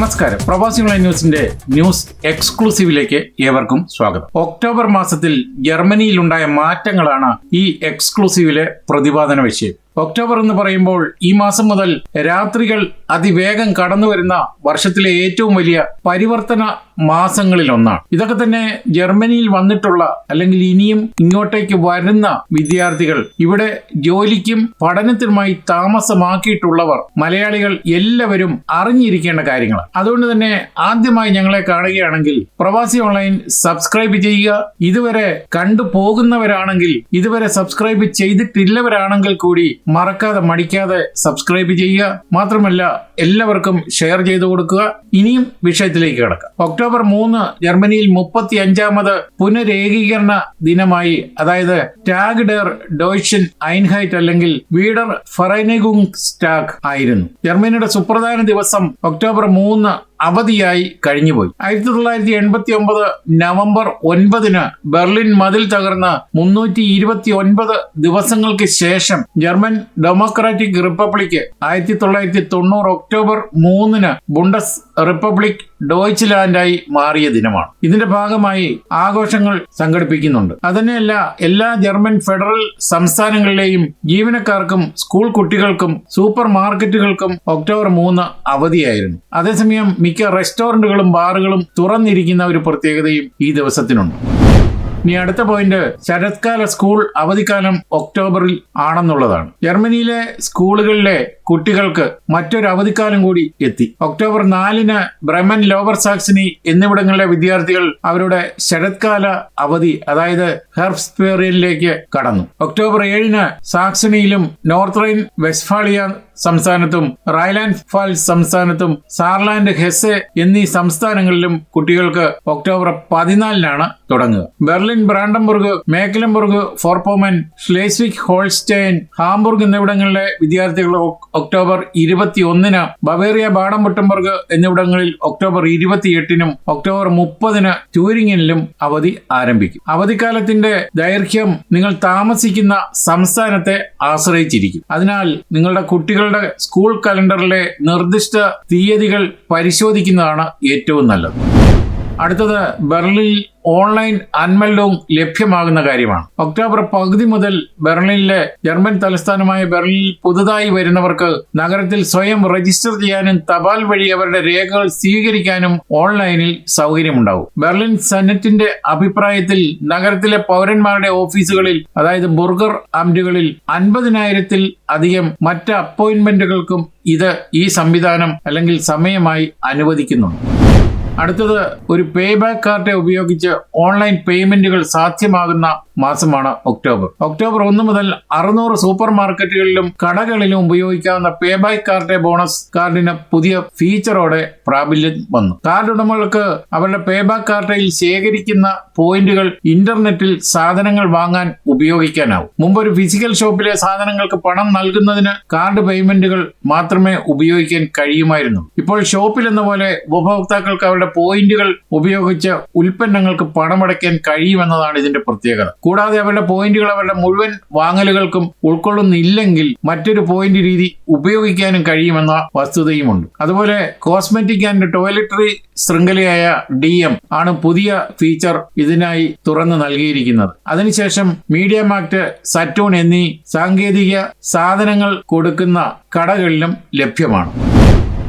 നമസ്കാരം. പ്രവാസി ഓൺലൈൻ ന്യൂസിന്റെ ന്യൂസ് എക്സ്ക്ലൂസീവിലേക്ക് ഏവർക്കും സ്വാഗതം. ഒക്ടോബർ മാസത്തിൽ ജർമ്മനിയിലുണ്ടായ മാറ്റങ്ങളാണ് ഈ എക്സ്ക്ലൂസീവിലെ പ്രതിപാദന വിഷയം. ഒക്ടോബർ എന്ന് പറയുമ്പോൾ ഈ മാസം മുതൽ രാത്രികൾ അതിവേഗം കടന്നു വരുന്ന വർഷത്തിലെ ഏറ്റവും വലിയ പരിവർത്തന മാസങ്ങളിൽ ഒന്നാണ് ഇതൊക്കെ തന്നെ ജർമ്മനിയിൽ വന്നിട്ടുള്ള അല്ലെങ്കിൽ ഇനിയും ഇങ്ങോട്ടേക്ക് വരുന്ന വിദ്യാർത്ഥികൾ ഇവിടെ ജോലിക്കും പഠനത്തിനുമായി താമസമാക്കിയിട്ടുള്ളവർ മലയാളികൾ എല്ലാവരും അറിഞ്ഞിരിക്കേണ്ട കാര്യങ്ങൾ അതുകൊണ്ട് തന്നെ ആദ്യമായി ഞങ്ങളെ കാണുകയാണെങ്കിൽ പ്രവാസി ഓൺലൈൻ സബ്സ്ക്രൈബ് ചെയ്യുക. ഇതുവരെ കണ്ടു പോകുന്നവരാണെങ്കിൽ ഇതുവരെ സബ്സ്ക്രൈബ് ചെയ്തിട്ടില്ലവരാണെങ്കിൽ കൂടി മറക്കാതെ മടിക്കാതെ സബ്സ്ക്രൈബ് ചെയ്യുക. മാത്രമല്ല എല്ലാവർക്കും ഷെയർ ചെയ്തു കൊടുക്കുക. ഇനിയും വിഷയത്തിലേക്ക് കിടക്കാം. ഒക്ടോബർ മൂന്ന് ജർമ്മനിയിൽ മുപ്പത്തി അഞ്ചാമത് പുനരേകീകരണ ദിനമായി. അതായത് ടാഗ് ഡെർ ഡോയ്ഷൻ ഐൻഹൈറ്റ് അല്ലെങ്കിൽ വീഡർ ഫറൈനഗുങ് സ്റ്റാഗ് ആയിരുന്നു. ജർമ്മനിയുടെ സുപ്രധാന ദിവസം ഒക്ടോബർ മൂന്ന് അവധിയായി കഴിഞ്ഞുപോയി. ആയിരത്തി തൊള്ളായിരത്തി എൺപത്തി ഒമ്പത് നവംബർ ഒൻപതിന് ബെർലിൻ മതിൽ തകർന്ന് മുന്നൂറ്റി ഇരുപത്തി ഒൻപത് ദിവസങ്ങൾക്ക് ശേഷം ജർമ്മൻ ഡെമോക്രാറ്റിക് റിപ്പബ്ലിക് ആയിരത്തി തൊള്ളായിരത്തി തൊണ്ണൂറ് ഒക്ടോബർ മൂന്നിന് ബുണ്ടസ് റിപ്പബ്ലിക് ഡോയ്ച്ച് ലാൻഡായി മാറിയ ദിനമാണ്. ഇതിന്റെ ഭാഗമായി ആഘോഷങ്ങൾ സംഘടിപ്പിക്കുന്നുണ്ട്. അതിനെയല്ല എല്ലാ ജർമ്മൻ ഫെഡറൽ സംസ്ഥാനങ്ങളിലെയും ജീവനക്കാർക്കും സ്കൂൾ കുട്ടികൾക്കും സൂപ്പർ മാർക്കറ്റുകൾക്കും ഒക്ടോബർ മൂന്ന് അവധിയായിരുന്നു. അതേസമയം മിക്ക റെസ്റ്റോറന്റുകളും ബാറുകളും തുറന്നിരിക്കുന്ന ഒരു പ്രത്യേകതയും ഈ ദിവസത്തിനുണ്ട്. ഇനി അടുത്ത പോയിന്റ് ശരത്കാല സ്കൂൾ അവധിക്കാലം ഒക്ടോബറിൽ ആണെന്നുള്ളതാണ്. ജർമ്മനിയിലെ സ്കൂളുകളിലെ കുട്ടികൾക്ക് മറ്റൊരു അവധിക്കാലം കൂടി എത്തി. ഒക്ടോബർ നാലിന് ബ്രമൻ ലോവർ സാക്സിനി എന്നിവിടങ്ങളിലെ വിദ്യാർത്ഥികൾ അവരുടെ ശരത്കാല അവധി അതായത് ഹെർഫ്സ്പേറിയലിലേക്ക് കടന്നു. ഒക്ടോബർ ഏഴിന് സാക്സണിയിലും നോർത്ത് റൈൻ വെസ്റ്റ്ഫാളിയ സംസ്ഥാനത്തും റൈലാൻഡ് ഫാൾസ് സംസ്ഥാനത്തും സാർലാൻഡ് ഹെസ്സെ എന്നീ സംസ്ഥാനങ്ങളിലും കുട്ടികൾക്ക് ഒക്ടോബർ പതിനാലിനാണ് തുടങ്ങുക. ബെർലിൻ ബ്രാൻഡംബുർഗ് മേക്കലംബുർഗ് ഫോർപോമൻ സ്ലേസ്വിക് ഹോൾസ്റ്റൈൻ ഹാംബുർഗ് എന്നിവിടങ്ങളിലെ വിദ്യാർത്ഥികൾ ഒക്ടോബർ ഇരുപത്തി ഒന്നിന് ബവേറിയ ബാഡംബുട്ടംബർഗ് എന്നിവിടങ്ങളിൽ ഒക്ടോബർ ഇരുപത്തിയെട്ടിനും ഒക്ടോബർ മുപ്പതിന് ട്യൂരിങ്ങിനിലും അവധി ആരംഭിക്കും. അവധിക്കാലത്തിന്റെ ദൈർഘ്യം നിങ്ങൾ താമസിക്കുന്ന സംസ്ഥാനത്തെ ആശ്രയിച്ചിരിക്കും. അതിനാൽ നിങ്ങളുടെ കുട്ടികളുടെ സ്കൂൾ കലണ്ടറിലെ നിർദ്ദിഷ്ട തീയതികൾ പരിശോധിക്കുന്നതാണ് ഏറ്റവും നല്ലത്. അടുത്തത് ബെർലിനിൽ ഓൺലൈൻ അൻമെൽഡവും ലഭ്യമാകുന്ന കാര്യമാണ്. ഒക്ടോബർ പകുതി മുതൽ ബെർലിനിലെ ജർമ്മൻ തലസ്ഥാനമായ ബെർലിനിൽ പുതുതായി വരുന്നവർക്ക് നഗരത്തിൽ സ്വയം രജിസ്റ്റർ ചെയ്യാനും തപാൽ വഴി അവരുടെ രേഖകൾ സ്വീകരിക്കാനും ഓൺലൈനിൽ സൗകര്യമുണ്ടാവും ബെർലിൻ സെനറ്റിന്റെ അഭിപ്രായത്തിൽ നഗരത്തിലെ പൗരന്മാരുടെ ഓഫീസുകളിൽ അതായത് ബുർഗർ അംറ്റുകളിൽ അൻപതിനായിരത്തിൽ അധികം മറ്റ് അപ്പോയിന്റ്മെന്റുകൾക്കും ഇത് ഈ സംവിധാനം അല്ലെങ്കിൽ സമയമായി അനുവദിക്കുന്നുണ്ട്. അടുത്തത് ഒരു പേ ബാക്ക് കാർഡ് ഉപയോഗിച്ച് ഓൺലൈൻ പേയ്മെന്റുകൾ സാധ്യമാകുന്ന മാസമാണ് ഒക്ടോബർ. ഒക്ടോബർ ഒന്ന് മുതൽ അറുന്നൂറ് സൂപ്പർ മാർക്കറ്റുകളിലും കടകളിലും ഉപയോഗിക്കാവുന്ന പേ ബൈ കാർഡ് ബോണസ് കാർഡിന് പുതിയ ഫീച്ചറോടെ പ്രാബല്യം വന്നു. കാർഡ് ഉടമകൾക്ക് അവരുടെ പേ ബാക്ക് കാർഡിൽ ശേഖരിക്കുന്ന പോയിന്റുകൾ ഇന്റർനെറ്റിൽ സാധനങ്ങൾ വാങ്ങാൻ ഉപയോഗിക്കാനാവും. മുമ്പ് ഒരു ഫിസിക്കൽ ഷോപ്പിലെ സാധനങ്ങൾക്ക് പണം നൽകുന്നതിന് കാർഡ് പേയ്മെന്റുകൾ മാത്രമേ ഉപയോഗിക്കാൻ കഴിയുമായിരുന്നു. ഇപ്പോൾ ഷോപ്പിൽ എന്ന പോലെ ഉപഭോക്താക്കൾക്ക് അവരുടെ പോയിന്റുകൾ ഉപയോഗിച്ച് ഉൽപ്പന്നങ്ങൾക്ക് പണമടയ്ക്കാൻ കഴിയുമെന്നതാണ് ഇതിന്റെ പ്രത്യേകത. കൂടാതെ അവരുടെ പോയിന്റുകൾ അവരുടെ മുഴുവൻ വാങ്ങലുകൾക്കും ഉൾക്കൊള്ളുന്നില്ലെങ്കിൽ മറ്റൊരു പോയിന്റ് രീതി ഉപയോഗിക്കാനും കഴിയുമെന്ന വസ്തുതയുമുണ്ട്. അതുപോലെ കോസ്മെറ്റിക് ആൻഡ് ടോയ്ലറ്ററി ശൃംഖലയായ ഡി എം ആണ് പുതിയ ഫീച്ചർ ഇതിനായി തുറന്നു നൽകിയിരിക്കുന്നത്. അതിനുശേഷം മീഡിയ മാക്ട് സറ്റൂൺ എന്നീ സാങ്കേതിക സാധനങ്ങൾ കൊടുക്കുന്ന കടകളിലും ലഭ്യമാണ്.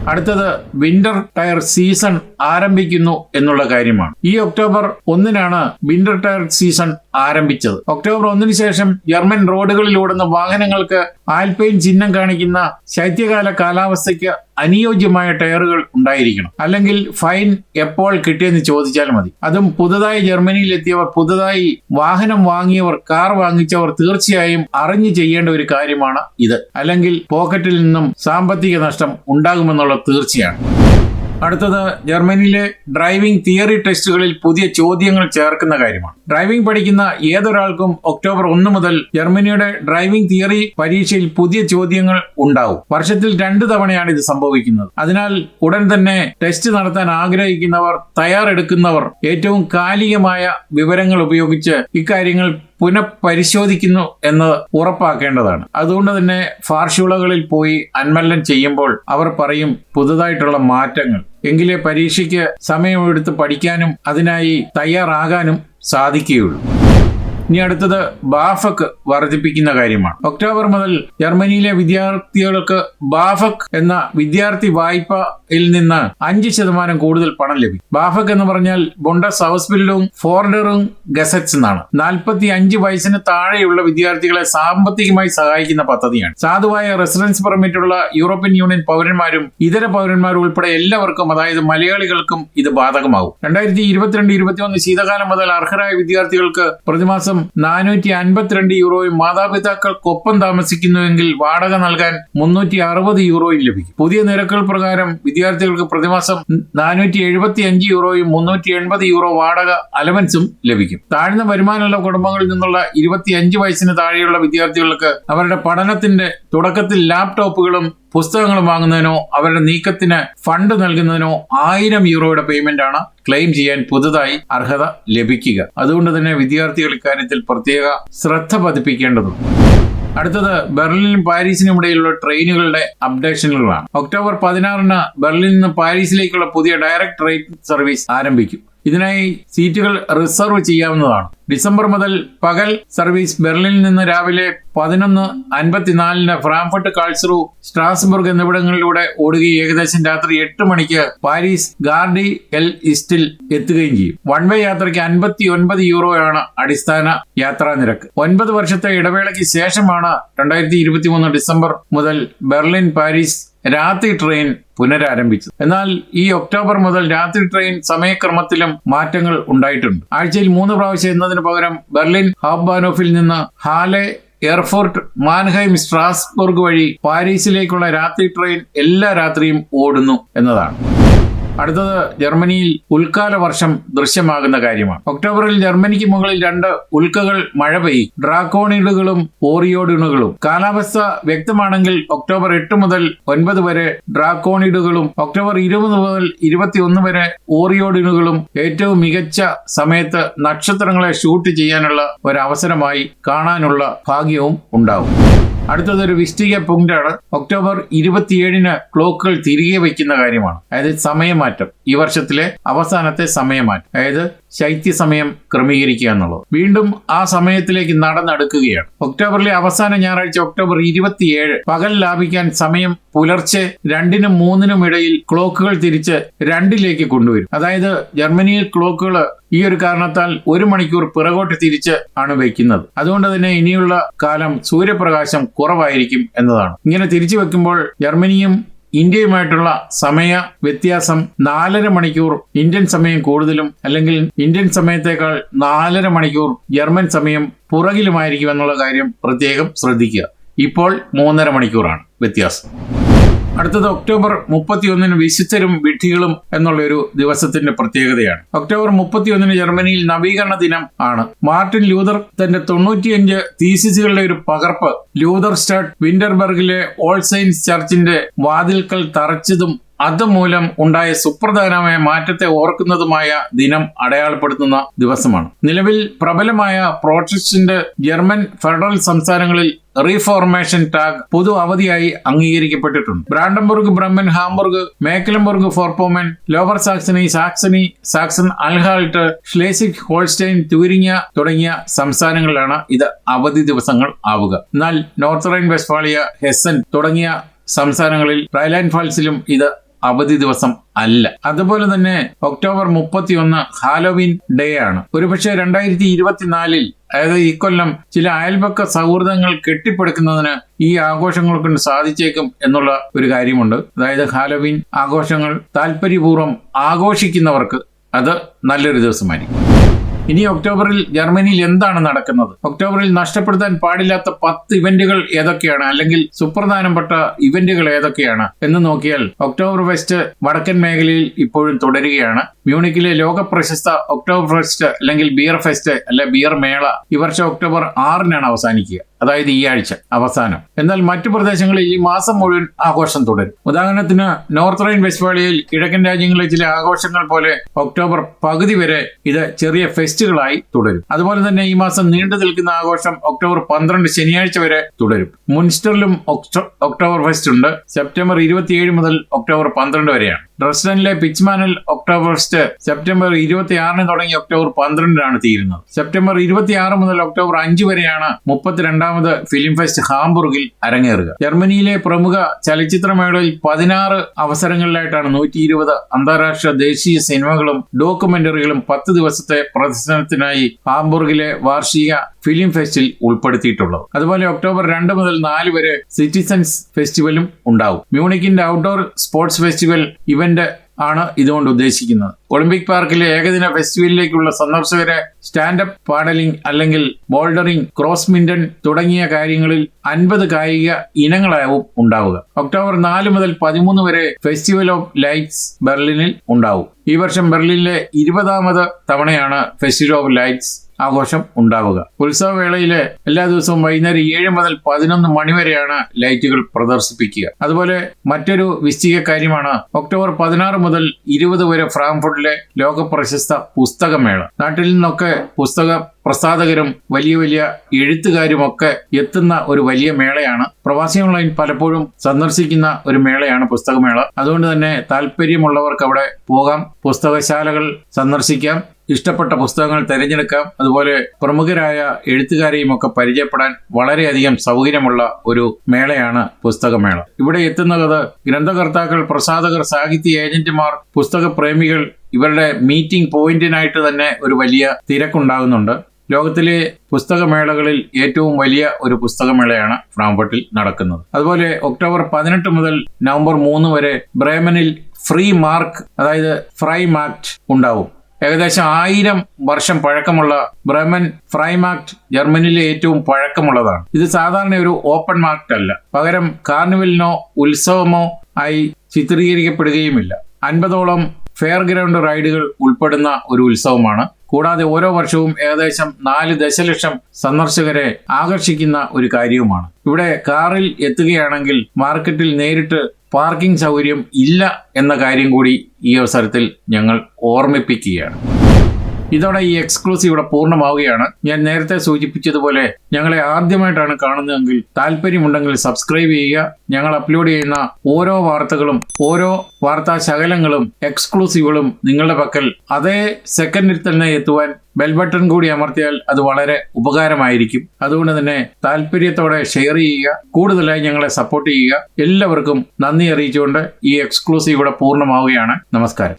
അടുത്തത് വിന്റർ ടയർ സീസൺ ആരംഭിക്കുന്നു എന്നുള്ള കാര്യമാണ്. ഈ ഒക്ടോബർ ഒന്നിനാണ് വിന്റർ ടയർ സീസൺ ആരംഭിച്ചത്. ഒക്ടോബർ ഒന്നിന് ശേഷം ജർമ്മൻ റോഡുകളിൽ ഓടുന്ന വാഹനങ്ങൾക്ക് ആൽപൈൻ ചിഹ്നം കാണിക്കുന്ന ശൈത്യകാല കാലാവസ്ഥയ്ക്ക് അനുയോജ്യമായ ടയറുകൾ ഉണ്ടായിരിക്കണം. അല്ലെങ്കിൽ ഫൈൻ എപ്പോൾ കിട്ടിയെന്ന് ചോദിച്ചാൽ മതി. അതും പുതുതായി ജർമ്മനിയിൽ എത്തിയവർ പുതുതായി വാഹനം വാങ്ങിയവർ കാർ വാങ്ങിച്ചവർ തീർച്ചയായും അറിഞ്ഞു ചെയ്യേണ്ട ഒരു കാര്യമാണ് ഇത്. അല്ലെങ്കിൽ പോക്കറ്റിൽ നിന്നും സാമ്പത്തിക നഷ്ടം ഉണ്ടാകുമെന്നുള്ള തീർച്ചയാണ്. അടുത്തത് ജർമ്മനിയിലെ ഡ്രൈവിംഗ് തിയറി ടെസ്റ്റുകളിൽ പുതിയ ചോദ്യങ്ങൾ ചേർക്കുന്ന കാര്യമാണ്. ഡ്രൈവിംഗ് പഠിക്കുന്ന ഏതൊരാൾക്കും ഒക്ടോബർ ഒന്ന് മുതൽ ജർമ്മനിയുടെ ഡ്രൈവിംഗ് തിയറി പരീക്ഷയിൽ പുതിയ ചോദ്യങ്ങൾ ഉണ്ടാവും. വർഷത്തിൽ രണ്ടു തവണയാണ് ഇത് സംഭവിക്കുന്നത്. അതിനാൽ ഉടൻ തന്നെ ടെസ്റ്റ് നടത്താൻ ആഗ്രഹിക്കുന്നവർ തയ്യാറെടുക്കുന്നവർ ഏറ്റവും കാലികമായ വിവരങ്ങൾ ഉപയോഗിച്ച് ഇക്കാര്യങ്ങൾ പുനഃപരിശോധിക്കുന്നു എന്ന് ഉറപ്പാക്കേണ്ടതാണ്. അതുകൊണ്ട് തന്നെ ഫാർഷുളകളിൽ പോയി അന്മല്ലം ചെയ്യുമ്പോൾ അവർ പറയും പുതുതായിട്ടുള്ള മാറ്റങ്ങൾ. എങ്കിലേ പരീക്ഷയ്ക്ക് സമയമെടുത്ത് പഠിക്കാനും അതിനായി തയ്യാറാകാനും സാധിക്കുകയുള്ളൂ. ഇനി അടുത്തത് ബാഫക് വർദ്ധിപ്പിക്കുന്ന കാര്യമാണ്. ഒക്ടോബർ മുതൽ ജർമ്മനിയിലെ വിദ്യാർത്ഥികൾക്ക് ബാഫക് എന്ന വിദ്യാർത്ഥി വായ്പയിൽ നിന്ന് അഞ്ച് ശതമാനം കൂടുതൽ പണം ലഭിക്കും. ബാഫക് എന്ന് പറഞ്ഞാൽ ബൊണ്ടസ് ഹൗസ് ബിൽഡും ഫോർഡറും ഗസറ്റ്സ് എന്നാണ്. നാൽപ്പത്തി അഞ്ച് വയസ്സിന് താഴെയുള്ള വിദ്യാർത്ഥികളെ സാമ്പത്തികമായി സഹായിക്കുന്ന പദ്ധതിയാണ്. സാധുവായ റെസിഡൻസ് പെർമിറ്റ് ഉള്ള യൂറോപ്യൻ യൂണിയൻ പൗരന്മാരും ഇതര പൗരന്മാരും ഉൾപ്പെടെ എല്ലാവർക്കും അതായത് മലയാളികൾക്കും ഇത് ബാധകമാകും. രണ്ടായിരത്തി ഇരുപത്തിരണ്ട് ഇരുപത്തിയൊന്ന് ശീതകാലം മുതൽ അർഹരായ വിദ്യാർത്ഥികൾക്ക് പ്രതിമാസം നാനൂറ്റി അൻപത്തിരണ്ട് യൂറോയും മാതാപിതാക്കൾക്കൊപ്പം താമസിക്കുന്നുവെങ്കിൽ വാടക നൽകാൻ മുന്നൂറ്റി അറുപത് യൂറോയും ലഭിക്കും. പുതിയ നിരക്കുകൾ പ്രകാരം വിദ്യാർത്ഥികൾക്ക് പ്രതിമാസം നാനൂറ്റി എഴുപത്തി അഞ്ച് യൂറോയും മുന്നൂറ്റി എൺപത് യൂറോ വാടക അലവൻസും ലഭിക്കും. താഴ്ന്ന വരുമാനമുള്ള കുടുംബങ്ങളിൽ നിന്നുള്ള ഇരുപത്തി അഞ്ച് വയസ്സിന് താഴെയുള്ള വിദ്യാർത്ഥികൾക്ക് അവരുടെ പഠനത്തിന്റെ തുടക്കത്തിൽ ലാപ്ടോപ്പുകളും പുസ്തകങ്ങൾ വാങ്ങുന്നതിനോ അവരുടെ നീക്കത്തിന് ഫണ്ട് നൽകുന്നതിനോ ആയിരം യൂറോയുടെ പേയ്മെന്റ് ആണ് ക്ലെയിം ചെയ്യാൻ പുതുതായി അർഹത ലഭിക്കുക. അതുകൊണ്ട് തന്നെ വിദ്യാർത്ഥികൾ ഇക്കാര്യത്തിൽ പ്രത്യേക ശ്രദ്ധ പതിപ്പിക്കേണ്ടതുണ്ട്. അടുത്തത് ബെർലിനും പാരീസിനും ഇടയിലുള്ള ട്രെയിനുകളുടെ അപ്ഡേഷനുകളാണ് ഒക്ടോബർ പതിനാറിന് ബെർലിനിൽ നിന്ന് പാരീസിലേക്കുള്ള പുതിയ ഡയറക്ട് ട്രെയിൻ സർവീസ് ആരംഭിക്കും. ഇതിനായി സീറ്റുകൾ റിസർവ് ചെയ്യാവുന്നതാണ്. ഡിസംബർ മുതൽ പകൽ സർവീസ് ബെർലിനിൽ നിന്ന് രാവിലെ പതിനൊന്ന് അൻപത്തിനാലിന് ഫ്രാങ്ക്ഫർട്ട് കാൾസ്റു സ്ട്രാസ്ബർഗ് എന്നിവിടങ്ങളിലൂടെ ഓടുകയും ഏകദേശം രാത്രി എട്ട് മണിക്ക് പാരീസ് ഗാർഡി എൽ ഇസ്റ്റിൽ എത്തുകയും ചെയ്യും. വൺ വേ യാത്രയ്ക്ക് അൻപത്തി ഒൻപത് യൂറോയാണ് അടിസ്ഥാന യാത്രാ നിരക്ക്. ഒൻപത് വർഷത്തെ ഇടവേളയ്ക്ക് ശേഷമാണ് രണ്ടായിരത്തി ഡിസംബർ മുതൽ ബെർലിൻ പാരീസ് രാത്രി ട്രെയിൻ പുനരാരംഭിച്ചത് എന്നാൽ ഈ ഒക്ടോബർ മുതൽ രാത്രി ട്രെയിൻ സമയക്രമത്തിലും മാറ്റങ്ങൾ ഉണ്ടായിട്ടുണ്ട്. ആഴ്ചയിൽ മൂന്ന് പ്രാവശ്യം എന്നതിന് പകരം ബെർലിൻ ഹാബ്ബാനോഫിൽ നിന്ന് ഹാലെ എയർഫോർട്ട് മാൻഹൈം സ്ട്രാസ്ബർഗ് വഴി പാരീസിലേക്കുള്ള രാത്രി ട്രെയിൻ എല്ലാ രാത്രിയും ഓടുന്നു എന്നതാണ്. അടുത്തത് ജർമ്മനിയിൽ ഉൽക്കാല വർഷം ദൃശ്യമാകുന്ന കാര്യമാണ്. ഒക്ടോബറിൽ ജർമ്മനിക്ക് മുകളിൽ രണ്ട് ഉൽക്കകൾ മഴ പെയ്യും. ഡ്രാക്കോണിഡുകളും ഓറിയോഡിനുകളും കാലാവസ്ഥ വ്യക്തമാണെങ്കിൽ ഒക്ടോബർ എട്ട് മുതൽ ഒൻപത് വരെ ഡ്രാക്കോണിഡുകളും ഒക്ടോബർ ഇരുപത് മുതൽ ഇരുപത്തിയൊന്ന് വരെ ഓറിയോഡിനുകളും ഏറ്റവും മികച്ച സമയത്ത് നക്ഷത്രങ്ങളെ ഷൂട്ട് ചെയ്യാനുള്ള ഒരു അവസരമായി കാണാനുള്ള ഭാഗ്യവും ഉണ്ടാവും. അടുത്തതൊരു വിസ്റ്റിക പോയിന്റാണ് ഒക്ടോബർ ഇരുപത്തിയേഴിന് ക്ലോക്കുകൾ തിരികെ വയ്ക്കുന്ന കാര്യമാണ്. അതായത് സമയമാറ്റം. ഈ വർഷത്തിലെ അവസാനത്തെ സമയമാറ്റം. അതായത് ശൈത്യ സമയം ക്രമീകരിക്കുക എന്നുള്ളത്. വീണ്ടും ആ സമയത്തിലേക്ക് നടന്നെടുക്കുകയാണ്. ഒക്ടോബറിലെ അവസാന ഞായറാഴ്ച ഒക്ടോബർ ഇരുപത്തിയേഴ് പകൽ ലാഭിക്കാൻ സമയം പുലർച്ചെ രണ്ടിനും മൂന്നിനും ഇടയിൽ ക്ലോക്കുകൾ തിരിച്ച് രണ്ടിലേക്ക് കൊണ്ടുവരും. അതായത് ജർമ്മനിയിൽ ക്ലോക്കുകൾ ഈ ഒരു കാരണത്താൽ ഒരു മണിക്കൂർ പിറകോട്ട് തിരിച്ച് ആണ് വയ്ക്കുന്നത്. അതുകൊണ്ട് തന്നെ ഇനിയുള്ള കാലം സൂര്യപ്രകാശം കുറവായിരിക്കും എന്നതാണ്. ഇങ്ങനെ തിരിച്ചു വെക്കുമ്പോൾ ജർമ്മനിയും ഇന്ത്യയുമായിട്ടുള്ള സമയ വ്യത്യാസം നാലര മണിക്കൂർ ഇന്ത്യൻ സമയം കൂടുതലും അല്ലെങ്കിൽ ഇന്ത്യൻ സമയത്തേക്കാൾ നാലര മണിക്കൂർ ജർമ്മൻ സമയം പുറകിലുമായിരിക്കും എന്നുള്ള കാര്യം പ്രത്യേകം ശ്രദ്ധിക്കുക. ഇപ്പോൾ മൂന്നര മണിക്കൂറാണ് വ്യത്യാസം. അടുത്തത് ഒക്ടോബർ മുപ്പത്തിയൊന്നിന് വിശുദ്ധരും വിഡ്ഢികളും എന്നുള്ള ഒരു ദിവസത്തിന്റെ പ്രത്യേകതയാണ്. ഒക്ടോബർ മുപ്പത്തിയൊന്നിന് ജർമ്മനിയിൽ നവീകരണ ദിനം ആണ്. മാർട്ടിൻ ലൂതർ തന്റെ തൊണ്ണൂറ്റിയഞ്ച് തീസിസുകളുടെ ഒരു പകർപ്പ് ലൂതർ സ്റ്റാർട്ട് വിന്റർബർഗിലെ ഓൾ സൈൻസ് ചർച്ചിന്റെ വാതിൽക്കൽ തറച്ചതും അതുമൂലം ഉണ്ടായ സുപ്രധാനമായ മാറ്റത്തെ ഓർക്കുന്നതുമായ ദിനം അടയാളപ്പെടുത്തുന്ന ദിവസമാണ്. നിലവിൽ പ്രബലമായ പ്രോട്ടസ്റ്റിന്റെ ജർമ്മൻ ഫെഡറൽ സംസ്ഥാനങ്ങളിൽ റീഫോർമേഷൻ ടാഗ് പൊതു അവധിയായി അംഗീകരിക്കപ്പെട്ടിട്ടുണ്ട്. Brandenburg Bremen Hamburg Mecklenburg ഫോർപോമൻ Lower Saxony Saxony Saxon Anhalt Schleswig Holstein Thuringia തുടങ്ങിയ സംസ്ഥാനങ്ങളിലാണ് ഇത് അവധി ദിവസങ്ങൾ ആവുക. എന്നാൽ നോർത്ത് റൈൻ വെസ്റ്റ്ഫാളിയ ഹെസൻ തുടങ്ങിയ സംസ്ഥാനങ്ങളിൽ റൈലാൻഡ് ഫാൾസിലും ഇത് അവധി ദിവസം അല്ല. അതുപോലെ തന്നെ ഒക്ടോബർ മുപ്പത്തിയൊന്ന് ഹാലോവിൻ ഡേ ആണ്. ഒരുപക്ഷെ രണ്ടായിരത്തി ഇരുപത്തിനാലിൽ അതായത് ഈ കൊല്ലം ചില അയൽപക്ക സൗഹൃദങ്ങൾ കെട്ടിപ്പടുക്കുന്നതിന് ഈ ആഘോഷങ്ങൾ കൊണ്ട് സാധിച്ചേക്കും എന്നുള്ള ഒരു കാര്യമുണ്ട്. അതായത് ഹാലോവിൻ ആഘോഷങ്ങൾ താല്പര്യപൂർവം ആഘോഷിക്കുന്നവർക്ക് അത് നല്ലൊരു ദിവസമായിരിക്കും. ഇനി ഒക്ടോബറിൽ ജർമ്മനിയിൽ എന്താണ് നടക്കുന്നത്? ഒക്ടോബറിൽ നഷ്ടപ്പെടുത്താൻ പാടില്ലാത്ത പത്ത് ഇവന്റുകൾ ഏതൊക്കെയാണ്? അല്ലെങ്കിൽ സുപ്രധാനപ്പെട്ട ഇവന്റുകൾ ഏതൊക്കെയാണ്? എന്ന് നോക്കിയാൽ ഒക്ടോബർ ഫെസ്റ്റ് വടക്കൻ മേഖലയിൽ ഇപ്പോഴും തുടരുകയാണ്. മ്യൂണിക്കിലെ ലോക പ്രശസ്ത ഒക്ടോബർ ഫെസ്റ്റ് അല്ലെങ്കിൽ ബിയർ ഫെസ്റ്റ് അല്ലെ ബിയർ മേള ഈ വർഷം ഒക്ടോബർ ആറിനാണ് അവസാനിക്കുക. അതായത് ഈ ആഴ്ച അവസാനം. എന്നാൽ മറ്റു പ്രദേശങ്ങളിൽ ഈ മാസം മുഴുവൻ ആഘോഷം തുടരും. ഉദാഹരണത്തിന് നോർത്ത് റൈൻ വെസ്റ്റ്ഫാളിയയിൽ കിഴക്കൻ രാജ്യങ്ങളിലെ ചില ആഘോഷങ്ങൾ പോലെ ഒക്ടോബർ പകുതി വരെ ഇത് ചെറിയ ഫെസ്റ്റുകളായി തുടരും. അതുപോലെ തന്നെ ഈ മാസം നീണ്ടു നിൽക്കുന്ന ആഘോഷം ഒക്ടോബർ പന്ത്രണ്ട് ശനിയാഴ്ച വരെ തുടരും. മുൻസ്റ്ററിലും ഒക്ടോബർ ഫെസ്റ്റ് ഉണ്ട്. സെപ്റ്റംബർ ഇരുപത്തിയേഴ് മുതൽ ഒക്ടോബർ പന്ത്രണ്ട് വരെയാണ്. ഡ്രസ്ഡനിലെ പിച്ച്മാനിൽ ഒക്ടോബർ ഫെസ്റ്റ് സെപ്റ്റംബർ ഇരുപത്തിയാറിന് തുടങ്ങി ഒക്ടോബർ പന്ത്രണ്ടിനാണ് തീരുന്നത്. സെപ്റ്റംബർ ഇരുപത്തിയാറ് മുതൽ ഒക്ടോബർ അഞ്ച് വരെയാണ് മുപ്പത്തിരണ്ടാമത് ഫിലിം ഫെസ്റ്റ് ഹാംബുർഗിൽ അരങ്ങേറുക. ജർമ്മനിയിലെ പ്രമുഖ ചലച്ചിത്രമേളയിൽ പതിനാറ് അവസരങ്ങളിലായിട്ടാണ് നൂറ്റി ഇരുപത് അന്താരാഷ്ട്ര ദേശീയ സിനിമകളും ഡോക്യുമെന്ററികളും പത്ത് ദിവസത്തെ പ്രദർശനത്തിനായി ഹാംബുർഗിലെ വാർഷിക ഫിലിം ഫെസ്റ്റിൽ ഉൾപ്പെടുത്തിയിട്ടുള്ളത്. അതുപോലെ ഒക്ടോബർ രണ്ട് മുതൽ നാല് വരെ സിറ്റിസൺസ് ഫെസ്റ്റിവലും ഉണ്ടാവും. മ്യൂണിക്കിന്റെ ഔട്ട്ഡോർ സ്പോർട്സ് ഫെസ്റ്റിവൽ ഇവന്റ് ആണ് ഇതുകൊണ്ട് ഉദ്ദേശിക്കുന്നത്. ഒളിമ്പിക് പാർക്കിലെ ഏകദിന ഫെസ്റ്റിവലിലേക്കുള്ള സന്ദർശകരെ സ്റ്റാൻഡപ്പ് പാഡലിംഗ് അല്ലെങ്കിൽ ബോൾഡറിംഗ് ക്രോസ് മിന്റൺ തുടങ്ങിയ കാര്യങ്ങളിൽ അൻപത് കായിക ഇനങ്ങളാവും ഉണ്ടാവുക. ഒക്ടോബർ നാല് മുതൽ പതിമൂന്ന് വരെ ഫെസ്റ്റിവൽ ഓഫ് ലൈറ്റ്സ് ബെർലിനിൽ ഉണ്ടാവും. ഈ വർഷം ബെർലിനിലെ ഇരുപതാമത് തവണയാണ് ഫെസ്റ്റിവൽ ഓഫ് ലൈറ്റ്സ് ആഘോഷം ഉണ്ടാവുക. ഉത്സവവേളയിലെ എല്ലാ ദിവസവും വൈകുന്നേരം ഏഴ് മുതൽ പതിനൊന്ന് മണിവരെയാണ് ലൈറ്റുകൾ പ്രദർശിപ്പിക്കുക. അതുപോലെ മറ്റൊരു വിശ്ചിക കാര്യമാണ് ഒക്ടോബർ പതിനാറ് മുതൽ ഇരുപത് വരെ ഫ്രാങ്ക്ഫർട്ടിലെ ലോക പ്രശസ്ത പുസ്തകമേള. നാട്ടിൽ നിന്നൊക്കെ പുസ്തക പ്രസാധകരും വലിയ വലിയ എഴുത്തുകാരും ഒക്കെ എത്തുന്ന ഒരു വലിയ മേളയാണ്. പ്രവാസി ഓൺലൈൻ പലപ്പോഴും സന്ദർശിക്കുന്ന ഒരു മേളയാണ് പുസ്തകമേള. അതുകൊണ്ട് തന്നെ താല്പര്യമുള്ളവർക്ക് അവിടെ പോകാം. പുസ്തകശാലകൾ സന്ദർശിക്കാം. ഇഷ്ടപ്പെട്ട പുസ്തകങ്ങൾ തിരഞ്ഞെടുക്കാം. അതുപോലെ പ്രമുഖരായ എഴുത്തുകാരെയും ഒക്കെ പരിചയപ്പെടാൻ വളരെയധികം സൗകര്യമുള്ള ഒരു മേളയാണ് പുസ്തകമേള. ഇവിടെ എത്തുന്നത് ഗ്രന്ഥകർത്താക്കൾ പ്രസാധകർ സാഹിത്യ ഏജന്റുമാർ പുസ്തക പ്രേമികൾ ഇവരുടെ മീറ്റിംഗ് പോയിന്റിനായിട്ട് തന്നെ ഒരു വലിയ തിരക്കുണ്ടാകുന്നുണ്ട്. ലോകത്തിലെ പുസ്തകമേളകളിൽ ഏറ്റവും വലിയ ഒരു പുസ്തകമേളയാണ് ഫ്രാങ്ക്ഫർട്ടിൽ നടക്കുന്നത്. അതുപോലെ ഒക്ടോബർ പതിനെട്ട് മുതൽ നവംബർ മൂന്ന് വരെ ബ്രേമനിൽ ഫ്രീ മാർക്ക് അതായത് ഫ്രൈ മാർക്ക് ഉണ്ടാവും. ഏകദേശം ആയിരം വർഷം പഴക്കമുള്ള ബ്രഹ്മൻ ഫ്രൈമാക്ട് ജർമ്മനിയിലെ ഏറ്റവും പഴക്കമുള്ളതാണ്. ഇത് സാധാരണ ഒരു ഓപ്പൺ മാർക്കറ്റ് അല്ല. പകരം കാർണിവലിനോ ഉത്സവമോ ആയി ചിത്രീകരിക്കപ്പെടുകയുമില്ല. അൻപതോളം ഫെയർ ഗ്രൗണ്ട് റൈഡുകൾ ഉൾപ്പെടുന്ന ഒരു ഉത്സവമാണ്. കൂടാതെ ഓരോ വർഷവും ഏകദേശം നാല് ദശലക്ഷം സന്ദർശകരെ ആകർഷിക്കുന്ന ഒരു കാര്യവുമാണ്. ഇവിടെ കാറിൽ എത്തുകയാണെങ്കിൽ മാർക്കറ്റിൽ നേരിട്ട് പാർക്കിംഗ് സൗകര്യം ഇല്ല എന്ന കാര്യം കൂടി ഈ അവസരത്തിൽ ഞങ്ങൾ ഓർമ്മിപ്പിക്കുകയാണ്. ഇതോടെ ഈ എക്സ്ക്ലൂസീവ് ഇവിടെ പൂർണമാവുകയാണ്. ഞാൻ നേരത്തെ സൂചിപ്പിച്ചതുപോലെ ഞങ്ങളെ ആദ്യമായിട്ടാണ് കാണുന്നതെങ്കിൽ താല്പര്യമുണ്ടെങ്കിൽ സബ്സ്ക്രൈബ് ചെയ്യുക. ഞങ്ങൾ അപ്ലോഡ് ചെയ്യുന്ന ഓരോ വാർത്തകളും ഓരോ വാർത്താ ശകലങ്ങളും എക്സ്ക്ലൂസീവുകളും നിങ്ങളുടെ പക്കൽ. അതേ സെക്കൻഡിൽ തന്നെ എത്തുവാൻ ബെൽ ബട്ടൺ കൂടി അമർത്തിയാൽ അത് വളരെ ഉപകാരമായിരിക്കും. അതുകൊണ്ട് തന്നെ താല്പര്യത്തോടെ ഷെയർ ചെയ്യുക. കൂടുതലായി ഞങ്ങളെ സപ്പോർട്ട് ചെയ്യുക. എല്ലാവർക്കും നന്ദി അറിയിച്ചുകൊണ്ട് ഈ എക്സ്ക്ലൂസീവ് ഇവിടെ പൂർണമാവുകയാണ്. നമസ്കാരം.